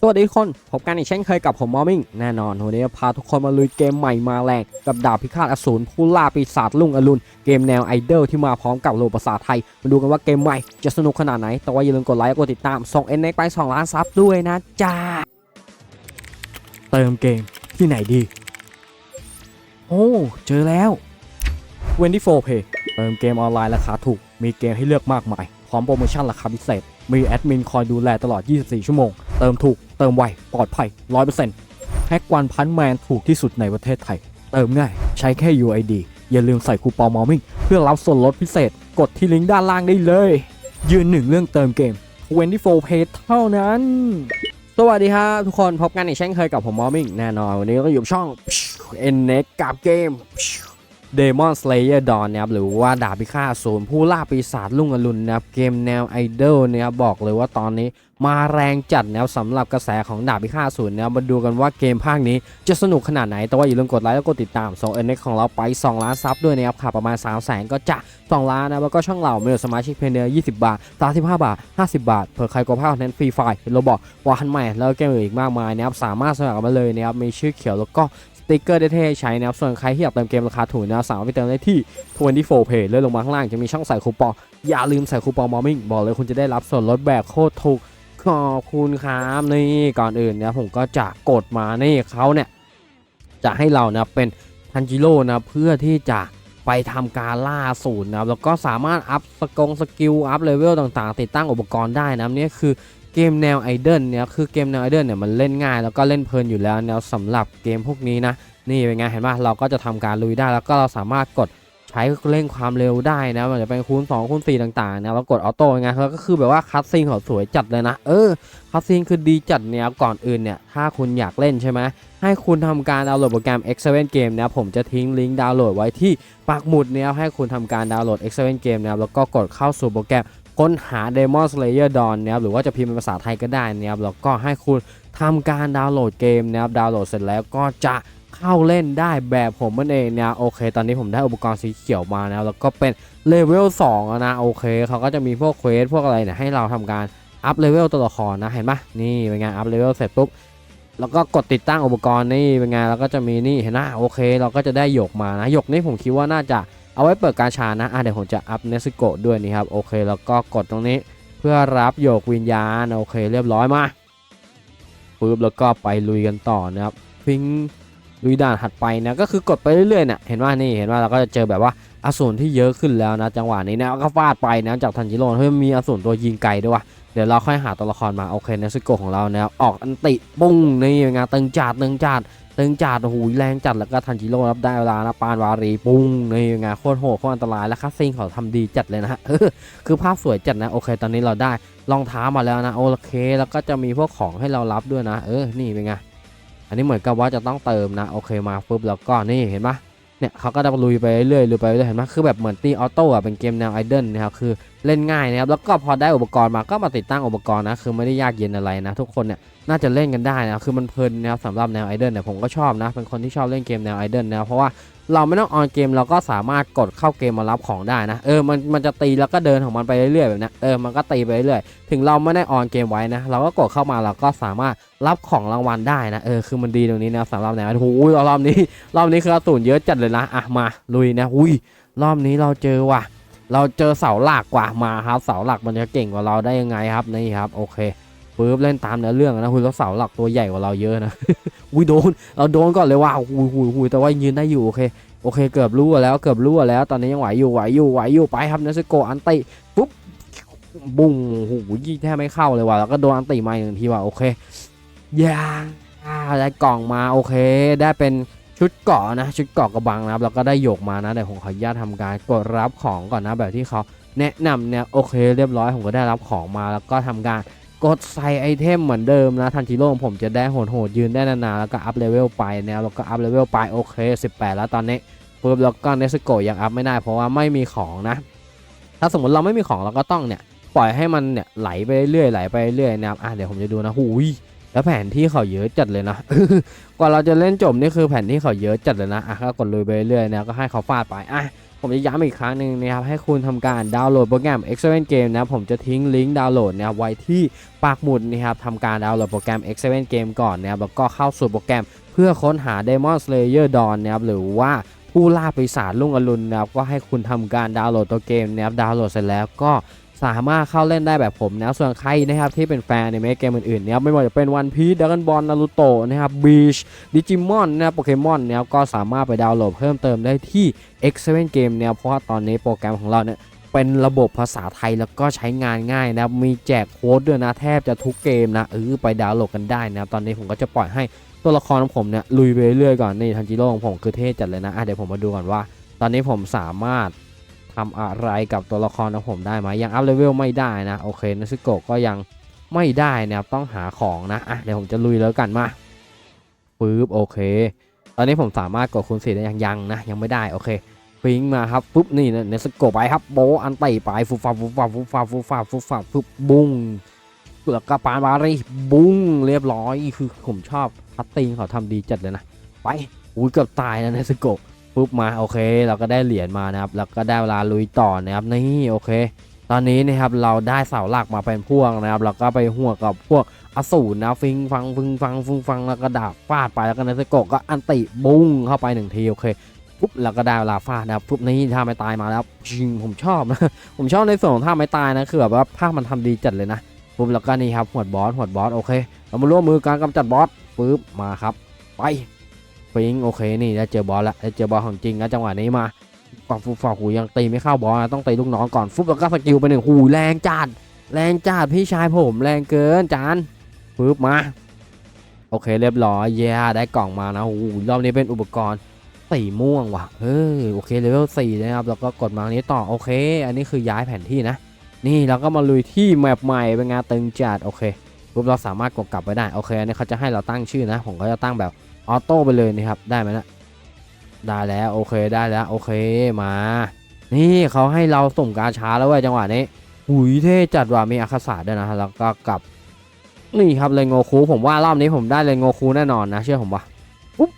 สวัสดีทุกคน พบกันอีกเช่นเคยกับผมมอมิงแน่นอนวันนี้พาทุกคนมาลุยเกมใหม่มาแรง กับดาบพิฆาตอสูรผู้ล่าปีศาจลุงอรุณ เกมแนวไอดอลที่มาพร้อมกับโลภาษาไทย มาดูกันว่าเกมใหม่จะสนุกขนาดไหน แต่ว่าอย่าลืมกดไลค์กดติดตามส่งเอ็นเอ็กไป 2 ล้านซับด้วยนะจ้า เติมเกมที่ไหนดี โอ้ เจอแล้ว 24 Pay เติมเกมออนไลน์ราคาถูกมีเกมให้เลือกมากมาย พร้อมโปรโมชั่นราคาพิเศษ มีแอดมินคอยดูแลตลอด 24 ชั่วโมง เติมถูก เติมไว ปลอดภัย 100%แฮกวันพันแมนถูกที่สุดในประเทศไทย เติมง่าย ใช้แค่ UID อย่าลืมใส่คูปองมอมิ่งเพื่อรับส่วนลดพิเศษ กดที่ลิงก์ด้านล่างได้เลย ยืนหนึ่งเรื่องเติมเกม24 Pay เท่านั้น สวัสดีครับทุกคนพบกันอีกเช่นเคยกับผมมอมิ่งแน่นอน วันนี้ก็อยู่ช่อง n n e x กับเกม Demon Slayer Dawn นะครับหรือว่าดาบพิฆาตศูนย์ผู้ล่าปีศาจลุ่งอรุณนะครับเกมแนวไอดอลนะครับบอกเลยว่าตอนนี้มาแรงจัดนะครับสำหรับกระแสของดาบพิฆาตศูนย์นะครับมาดูกันว่าเกมภาคนี้จะสนุกขนาดไหน แต่ว่าอย่าลืมกดไลค์แล้วกดติดตามส่ง n x ของเราไป 2 ล้านซับด้วยนะครับค่ะประมาณ 3 0 0แสนก็จะ 2 ล้านนะแล้วก็ช่องเราเมื่สมาชิกเพนเนอร์20 บาท 35 บาท 50 บาทเผื่อใครกดภาคนั้นฟรีไฟล์โรบอกวาฮันใหม่แล้วเกมอื่นอีกมากมายนะครับสามารถสมัครมาเลยนะครับมีชื่อเขียวแล้วก็ ติกเกอร์ได้เท่ใช้นะครับส่วนใครที่อยากเติมเกมราคาถูกนะสามารถไปเติมได้ที่ 24 Pay เลื่อนลงมาข้างล่างจะมีช่องใส่คูปอง อย่าลืมใส่คูปองมอมิ่งบอกเลยคุณจะได้รับส่วนลดแบบโคตรถูกขอบคุณครับนี่ก่อนอื่นนะผมก็จะกดมานี่เขาเนี่ยจะให้เรานะเป็นทันจิโร่นะเพื่อที่จะไปทำการล่าสูตรนะครับแล้วก็สามารถอัพสกงสกิลอัพเลเวลต่างๆ ติดตั้งอุปกรณ์ได้นะนี่คือ เกมแนวไอดอลเนี่ยคือเกมแนวไอดอลเนี่ยมันเล่นง่ายแล้วก็เล่นเพลินอยู่แล้วแนวสำหรับเกมพวกนี้นะนี่เป็นไงเห็นป่ะเราก็จะทำการลุยได้แล้วก็เราสามารถกดใช้เร่งความเร็วได้นะมันจะเป็นคูณ2คูณ4ต่างๆนะแล้วกดออโต้ไงแล้วก็คือแบบว่าคัตซีนเขาสวยจัดเลยนะเออคัตซีนคือดีจัดเนี่ยก่อนอื่นเนี่ยถ้าคุณอยากเล่นใช่ไหมให้คุณทำการดาวน์โหลดโปรแกรม X7 Game นะผมจะทิ้งลิงก์ดาวน์โหลดไว้ที่ปักหมุดเนี่ยให้คุณทำการดาวน์โหลด X7 Game นะแล้วก็กดเข้าสู่โปรแกรม ค้นหา Demon Slayer Dawn นะครับหรือว่าจะพิมพ์เป็นภาษาไทยก็ได้นะครับแล้วก็ให้คุณทำการดาวน์โหลดเกมนะครับดาวน์โหลดเสร็จแล้วก็จะเข้าเล่นได้แบบผมมันเองนะโอเค ตอนนี้ผมได้อุปกรณ์สีเขียวมานะแล้วก็เป็นเลเวล2นะโอเคเขาก็จะมีพวกเควสพวกอะไรเนี่ยให้เราทำการอัพเลเวลตัวละครนะเห็นปะนี่เป็นไงอัพเลเวลเสร็จปุ๊บแล้วก็กดติดตั้งอุปกรณ์นี่เป็นไงแล้วก็จะมีนี่เห็นไหมโอเค เราก็จะได้หยกมานะหยกนี่ผมคิดว่าน่าจะ เอาไว้เปิดการชานะอะเดี๋ยวผมจะอัพเนสโกด้วยนี่ครับโอเคแล้วก็กดตรงนี้เพื่อรับโยกวิญญาณโอเคเรียบร้อยมาปึ๊บแล้วก็ไปลุยกันต่อนะครับพิงลุยด่านถัดไปนะก็คือกดไปเรื่อยๆเนี่ยเห็นว่านี่เห็นว่าเราก็จะเจอแบบว่าอสูรที่เยอะขึ้นแล้วนะจังหวะนี้นะก็ฟาดไปนะจากทันจิโร่เฮ้ยมีอสูรตัวยิงไกลด้วยว่ะเดี๋ยวเราค่อยหาตัวละครมาโอเคเนสโกของเรานะออกอันติปุ้งนี่เป็นไงตึงจัดตึงจัด ตึงจัดโอ้โหแรงจัดแล้วก็ทันจิโร่รับได้เวลานะปานวารีปุ้งนี่ไงโคตรโหดโคตรอันตรายแล้วคัสซิงเขาทำดีจัดเลยนะฮะเออคือภาพสวยจัดนะโอเค ตอนนี้เราได้รองเท้ามาแล้วนะโอเค แล้วก็จะมีพวกของให้เรารับด้วยนะ เออนี่เป็นไงอันนี้เหมือนกับว่าจะต้องเติมนะโอเคมาปุ๊บแล้วก็นี่เห็นปะเนี่ยเขาก็จะลุยไปเรื่อยๆลุยไปเรื่อยเห็นปะคือแบบเหมือนตีออโต้อะเป็นเกมแนวไอดอลนะครับคือเล่นง่ายนะครับแล้วก็พอได้อุปกรณ์มาก็มาติดตั้งอุปกรณ์นะคือไม่ได้ยากเย็นอะไรนะ ทุกคนเนี่ย น่าจะเล่นกันได้นะคือมันเพลินนะครับสำหรับแนวไอดอลเนี่ยผมก็ชอบนะเป็นคนที่ชอบเล่นเกมแนวไอดอลนะเพราะว่าเราไม่ต้องออนเกมเราก็สามารถกดเข้าเกมมารับของได้นะเออมันมันจะตีแล้วก็เดินของมันไปเรื่อยๆแบบนี้เออมันก็ตีไปเรื่อยๆถึงเราไม่ได้ออนเกมไว้นะเราก็กดเข้ามาเราก็สามารถรับของรางวัลได้นะเออคือมันดีตรงนี้นะสำหรับแนวโอ้โหรอบนี้รอบนี้คือสูรเยอะจัดเลยนะอะมาลุยนะอุ้ยรอบนี้เราเจอว่ะ เราเจอเสาหลักกว่ามาครับเสาหลักมันจะเก่งกว่าเราได้ยังไงครับนี่ครับโอเค ปุ๊บเล่นตามเนื้อเรื่องนะคุณแล้วเสาหลักตัวใหญ่กว่าเราเยอะนะอุ้ยโดนเราโดนก่อนเลยว่าหุยหุยหุยแต่ว่ายืนได้อยู่โอเคโอเคเกือบรั่วแล้วเกือบรั่วแล้วตอนนี้ยังไหวอยู่ไหวอยู่ไหวอยู่ไปครับเนสโกอันติปุ๊บบุ้งโอ้โหยี่แทบไม่เข้าเลยว่ะแล้วก็โดนอันติมาหนึ่งทีว่ะโอเคยางได้กล่องมาโอเค ได้เป็นชุดเกาะนะ ชุดเกาะกระบังนะครับแล้วก็ได้หยกมานะเดี๋ยวผมขออนุญาตทำการกดรับของก่อนนะแบบที่เขาแนะนำเนี่ยโอเค เรียบร้อยผมก็ได้รับของมาแล้วก็ทำการ กดใส่ไอเทมเหมือนเดิมนะทันจิโร่ของผมจะได้โหดๆยืนได้นานๆแล้วก็อัพเลเวลไปนะแล้วก็อัพเลเวลไปโอเค 18 แล้วตอนนี้ปุ๊บแล้วก็เนสโกยังอัพไม่ได้เพราะว่าไม่มีของนะ ถ้าสมมติเราไม่มีของเราก็ต้องเนี่ยปล่อยให้มันเนี่ยไหลไปเรื่อยๆไหลไปเรื่อยๆนะครับอะเดี๋ยวผมจะดูนะหูยแล้วแผนที่เขาเยอะจัดเลยนะกว่าเราจะเล่นจบนี่คือแผนที่เขาเยอะจัดเลยนะอะก็กดลุยไปเรื่อยๆนะก็ให้เขาฟาดไปอะ ผมจะย้ำอีกครั้งหนึ่งนะครับให้คุณทำการดาวน์โหลดโปรแกรม x 7 Game นะผมจะทิ้งลิงก์ดาวน์โหลดนะครับไว้ที่ปากหมุดนะครับทำการดาวน์โหลดโปรแกรม x 7 Game ก่อนนะครับแล้วก็เข้าสู่โปรแกรมเพื่อค้นหา Demon Slayer Dawn นะครับหรือว่าผู้ล่าปีศาจลุงอรุณนะครับก็ให้คุณทำการดาวน์โหลดตัวเกมนะครับดาวน์โหลดเสร็จแล้วก็ สามารถเข้าเล่นได้แบบผมนะส่วนใครนะครับที่เป็นแฟนในเมเกมอื่นๆเนะครับไม่ว่าจะเป็น One Piece Dragon Ball Naruto นะครับ Bleach ดิจิมอนนะครับโปเกมอนนะครับก็สามารถไปดาวน์โหลดเพิ่มเติมได้ที่ X7 Game เนี่ยเพราะว่าตอนนี้โปรแกรมของเราเนี่ยเป็นระบบภาษาไทยแล้วก็ใช้งานง่ายนะมีแจกโค้ดด้วยนะแทบจะทุกเกมนะเออไปดาวน์โหลดกันได้นะตอนนี้ผมก็จะปล่อยให้ตัวละครของผมเนี่ยลุยไปเรื่อยๆก่อนนี่ทันจิโร่ของผมคือเท่จัดเลยนะะเดี๋ยวผมมาดูก่อนว่า ตอนนี้ผมสามารถ ทำอะไรกับตัวละครของผมได้ไหมยังอัพเลเวลไม่ได้นะโอเคนัสโกะก็ยังไม่ได้นะครับต้องหาของนะอะเดี๋ยวผมจะลุยแล้วกันมาปึ๊บโอเค ตอนนี้ผมสามารถกดคูณสี่ได้ยังยังนะยังไม่ได้โอเคฟิงมาครับปุ๊บนี่เนสโกไปครับโบอันไต่ไปฟุบฟับฟุบฟับฟุบฟับฟุบฟับฟุบฟับฟุบบุ้งแล้วก็ปานบารีบุ้งเรียบร้อยคือผมชอบพัตติงเขาทำดีจัดเลยนะไปอุ้ยเกือบตายนะเนสโก ปุ๊บมาโอเค เราก็ได้เหรียญมานะครับ แล้วก็ได้เวลาลุยต่อนะครับนี่โอเค ตอนนี้นะครับเราได้เสาหลักมาเป็นพวกนะครับเราก็ไปหัวกับพวกอสูรนะฟิงฟังฟึงฟังฟึงฟังแล้วก็ดาบฟาดไปแล้วก็เนสโกะก็อันติบุ้งเข้าไปหนึ่งทีโอเคปุ๊บแล้วก็ได้เวลาฟาดนะครับปุ๊บนี่ท่าไม่ตายมาแล้วจริงผมชอบนะผมชอบในส่วนของท่าไม่ตายนะคือแบบว่าภาพมันทำดีจัดเลยนะปุ๊บแล้วก็นี่ครับหวดบอสหวดบอสโอเค เรามาร่วมมือการกำจัดบอสปุ๊บมาครับ ไป ฟิงโอเคนี่ได้เจอบอสแล้วได้เจอบอสของจริงนะจังหวะนี้มาฝักฟุบฝักหูยังตีไม่เข้าบอสนะต้องตีลูกน้องก่อนฟุบแล้วก็สกิลไปหนึ่งหูแรงจัดแรงจัดพี่ชายผมแรงเกินจานปึ๊บมาโอเคเรียบร้อยเย้ได้กล่องมานะโอ้รอบนี้เป็นอุปกรณ์สีม่วงว่ะเออโอเคเลเวลสี่นะครับแล้วก็กดมาอันนี้ต่อโอเค อันนี้คือย้ายแผนที่นะ นี่เราก็มาลุยที่แมปใหม่เป็นงานตึงจัดโอเคปุ๊บเราสามารถกดกลับไปได้โอเคอันนี้เขาจะให้เราตั้งชื่อนะ ผมก็จะตั้งแบบ ออโต้ไปเลยนะครับได้ไหมนะได้แล้วโอเคได้แล้วโอเคมา นี่เขาให้เราส่งกาชาแล้วเว้ยจังหวะนี้หุยเท่จัดว่ะมีอาคาสาด้วยนะแล้วก็กลับ นี่ครับเลนโงคูผมว่ารอบนี้ผมได้เลนโงคูแน่นอนนะ เชื่อผมปะปุ๊บ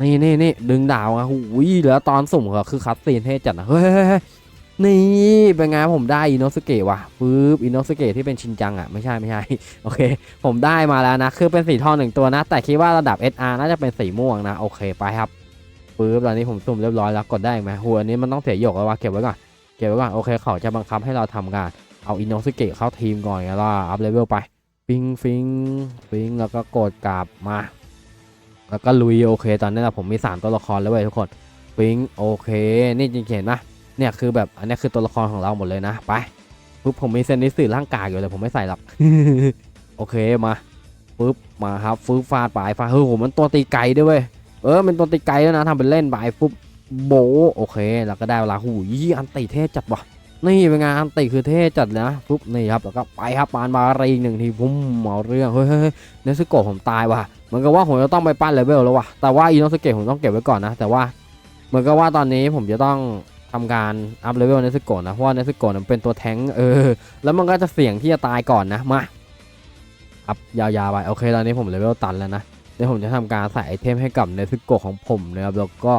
นี่นี่นี่ดึงดาวอะหูยแล้วตอนสุ่มก็คือคัสซีนเท่จัดนะเฮ้ยเฮ้ยเฮ้ย นี่เป็นไงผมได้อินโนสเกะว่ะปึ๊บอินโนสเกะที่เป็นชินจังอะไม่ใช่ไม่ใช่โอเค ผมได้มาแล้วนะคือเป็นสีทองหนึ่งตัวนะ แต่คิดว่าระดับ SR น่าจะเป็นสีม่วงนะโอเคไปครับปึ๊บตอนนี้ผมสุ่มเรียบร้อยแล้วกดได้ไหมหัวนี้มันต้องเสียหยกแล้ววะเก็บไว้ก่อนเก็บไว้ก่อนโอเคเขาจะบังคับให้เราทำการเอาอินโนสเกะเข้าทีมก่อนแล้วอัพเลเวลไปฟิงฟิงฟิงแล้วก็กดกลับมา แล้วก็ลุยโอเค ตอนนี้นะผมมี 3 ตัวละครแล้วเว้ยทุกคนฟิงโอเค นี่จริงๆเห็นปะ เนี่ยคือแบบอันนี้คือตัวละครของเราหมดเลยนะไปปุ๊บผมมีเซนนิสื่อร่างกายอยู่เลยผมไม่ใส่หรอกโอเคมาปุ๊บมาครับฟื้นฟาดปลายฟาเฮ้ยโหมันตัวตีไกลด้วยเว้ยเออมันตัวตีไกลแล้วนะทำเป็นเล่นไปปุ๊บโบโอเคแล้วก็ได้เวลาหูยอันตีเทจัดว่ะนี่เป็นงานอันติคือเท่จัดนะปุ๊บนี่ครับแล้วก็ไปครับปานบารีอีกหนึ่งทีพุ่มเอาเรื่องเฮ้ยเฮ้ยเนสโกะผมตายว่ะเหมือนกับว่าผมจะต้องไปปั้นเลเวลแล้วว่ะแต่ว่าอีโนสเกะผมต้องเก็บไว้ก่อนนะ แต่ว่าเหมือนกับว่าตอนนี้ผมจะต้องำการอัพเลเวลเนสโกะนะ เพราะว่าเนสโกะมันเป็นตัวแทงเออ แล้วมันก็จะเสี่ยงที่จะตายก่อนนะ มาอัพยาวๆไป โอเค ตอนนี้ผมเลเวลตันแล้วนะ เดี๋ยวผมจะทำการใส่ไอเทมให้กับเนสโกะของผมนะครับ แล้วก็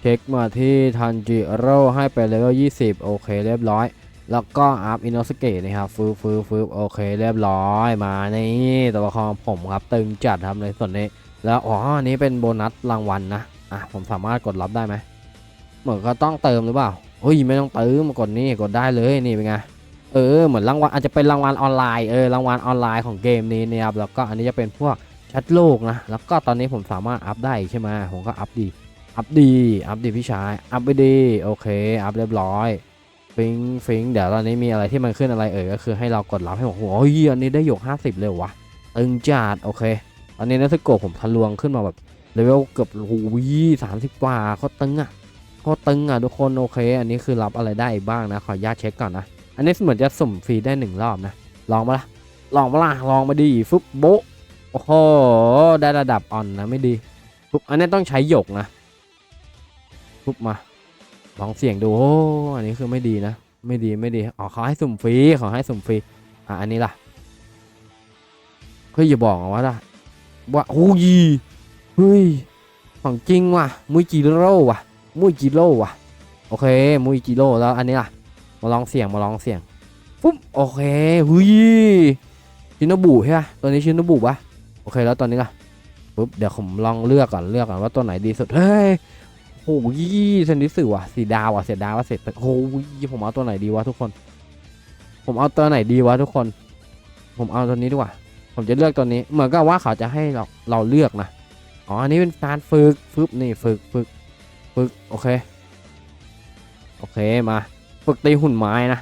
เช็คมาที่ทันจิโร่ให้ไปเลเวล20 โอเค เรียบร้อย แล้วก็อัพอินโนสเกตนะครับฟืบฟืบฟืบโอเค เรียบร้อย มานี่ตัวละครผมครับตึงจัดครับในส่วนนี้ แล้วอ๋ออันนี้เป็นโบนัสรางวัลนะ อะ ผมสามารถกดรับได้ไหม เหมือนก็ต้องเติมหรือเปล่าเฮ้ยไม่ต้องเติมกดนี่กดได้เลยนี่เป็นไงเออเหมือนรางวัลอาจจะเป็นรางวัลออนไลน์เออรางวัลออนไลน์ของเกมนี้นะครับแล้วก็อันนี้จะเป็นพวกแชทโลกนะแล้วก็ตอนนี้ผมสามารถอัพได้ใช่ไหมผมก็อัพดีอัพดีอัพดีพี่ชายอัพไปดีโอเคอัพเรียบร้อยฟิงฟิงเดี๋ยวตอนนี้มีอะไรที่มันขึ้นอะไรเอ่ยก็คือให้เรากดรับให้บอกโอ้ยอันนี้ได้หยก 50 เลยเหรอวะตึงจัดโอเคตอนนี้นักสโกผมทะลวงขึ้นมาแบบเลเวลเกือบหูยสามสิบกว่าโคตรตึงอะ โคตรตึงอะทุกคนโอเค อันนี้คือรับอะไรได้อีกบ้างนะ ขออนุญาตเช็คก่อนนะ อันนี้เหมือนจะสุ่มฟรีได้หนึ่งรอบนะ ลองมาละลองมาละลองมาดีฟึบโบโอ้โหได้ระดับอ่อนนะไม่ดีฟึบอันนี้ต้องใช้หยกนะฟึบมาลองเสี่ยงดูโอ้อันนี้คือไม่ดีนะ ไม่ดีไม่ดีอ๋อเขาให้สุ่มฟรีเขาให้สุ่มฟรีอะอันนี้ล่ะเฮ้ยอย่าบอกว่าล่ะว่าโอ้ยเฮ้ยของจริงว่ะมุยจิโร่ว่ะ มุยจิโร่ว่ะ โอเคมูอิจิโร่แล้วอันนี้ล่ะ มาลองเสียงมาลองเสียงปุ๊บโอเคหุยชินโนบุใช่ปะตัวนี้ชินโนบุปะโอเคแล้วตอนนี้ล่ะปุ๊บเดี๋ยวผมลองเลือกก่อนเลือกก่อนว่าตัวไหนดีสุดเฮ้ยโอ้ยเซนดิสึว่ะสีดาวอะเสียดาวว่าเสร็จโอ้ยผมเอาตัวไหนดีวะทุกคน ผมเอาตัวไหนดีวะทุกคน ผมเอาตัวนี้ดีกว่า ผมจะเลือกตัวนี้เหมือนกับว่าเขาจะให้เราเราเลือกนะอ๋ออันนี้เป็นการฝึกฟึบนี่ฝึกฝึก ฝึกโอเค โอเคมาฝึกตีหุ่นไม้นะ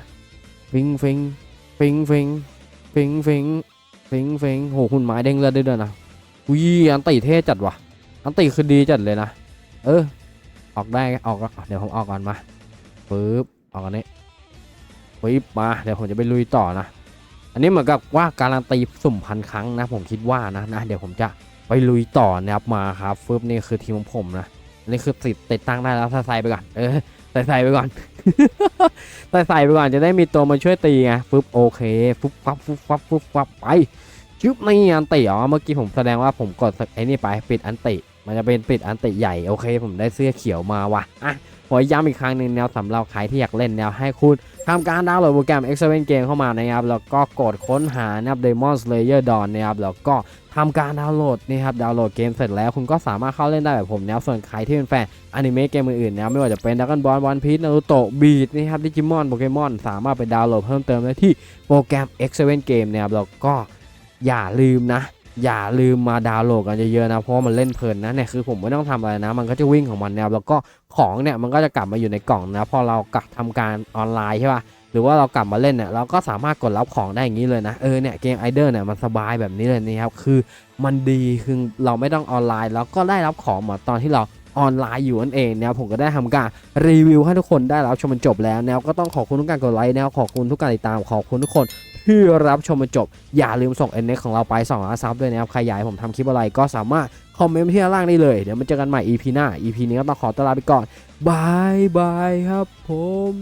ฟิงฟิงฟิงฟิงฟิงฟิงฟิงฟิงโหหุ่นไม้เด้งเลือดได้ด้วยนะอุ้ยอันตีเท่จัดว่ะ อันตีคือดีจัดเลยนะ เออ ออกได้ออกเดี๋ยวผมออกก่อนมาปึ๊บออกอันนี้ปึ๊บมาเดี๋ยวผมจะไปลุยต่อนะ อันนี้เหมือนกับว่าการันตีสุ่มพันครั้งนะ ผมคิดว่านะนะเดี๋ยวผมจะไปลุยต่อนะครับมาครับฟึบนี่คือทีมของผมนะ นี่คือติดติดตั้งได้แล้วใส่ไปก่อน เออใส่ใส่ไปก่อนใส่ใส่ไปก่อนจะได้มีตัวมาช่วยตีไงฟึบโอเคฟึบฟับฟึบฟับฟึบฟับไปจุ๊บนี่อันติอ๋อเมื่อกี้ผมแสดงว่าผมกดไอ้นี่ไปปิดอันติ มันจะเป็นปิดอันติใหญ่โอเค ผมได้เสื้อเขียวมาว่ะอะขอย้ำอีกครั้งหนึ่งแนวสำหรับใครที่อยากเล่นแนวให้คุณทำการดาวน์โหลดโปรแกรม X7 Game เข้ามานะครับ แล้วก็กดค้นหานะครับ Demon Slayer Dawn นะครับ แล้วก็ทำการดาวน์โหลดนะครับ ดาวน์โหลดเกมเสร็จแล้ว คุณก็สามารถเข้าเล่นได้แบบผมนะส่วนใครที่เป็นแฟนอนิเมะเกมอื่นๆนะไม่ว่าจะเป็น Dragon Ball One Piece Naruto Beat นะครับดิจิมอนโปเกมอนสามารถไปดาวน์โหลดเพิ่มเติมได้ที่โปรแกรม X7 Game นะครับ แล้วก็อย่าลืมนะ อย่าลืมมาดาวน์โหลดกันเยอะๆนะเพราะมันเล่นเพลินนะเนี่ยคือผมไม่ต้องทำอะไรนะ มันก็จะวิ่งของมันนะครับแล้วก็ของเนี่ยมันก็จะกลับมาอยู่ในกล่องนะพอเรากลับทำการออนไลน์ใช่ป่ะหรือว่าเรากลับมาเล่นเนี่ยเราก็สามารถกดรับของได้อย่างนี้เลยนะเออเนี่ยเกมไอเดอร์เนี่ยมันสบายแบบนี้เลยนะครับคือมันดีคือเราไม่ต้องออนไลน์แล้วก็ได้รับของหมือนตอนที่เราออนไลน์อยู่นั่นเองนะผมก็ได้ทำการรีวิวให้ทุกคนได้รับชมมันจบแล้วนะก็ต้องขอบคุณทุกการกดไลค์นะครับขอบคุณทุกการติดตามขอบคุณทุกคน ที่รับชมมันจบ อย่าลืมส่งเอ็นเของเราไป2ล้านซับด้วยนะครับ ใครอยากให้ผมทำคลิปอะไรก็สามารถคอมเมนต์ที่ด้านล่างได้เลย เดี๋ยวมาเจอกันใหม่ EP หน้า EP นี้ก็ต้องขอตวลาไปก่อนบายบายครับผม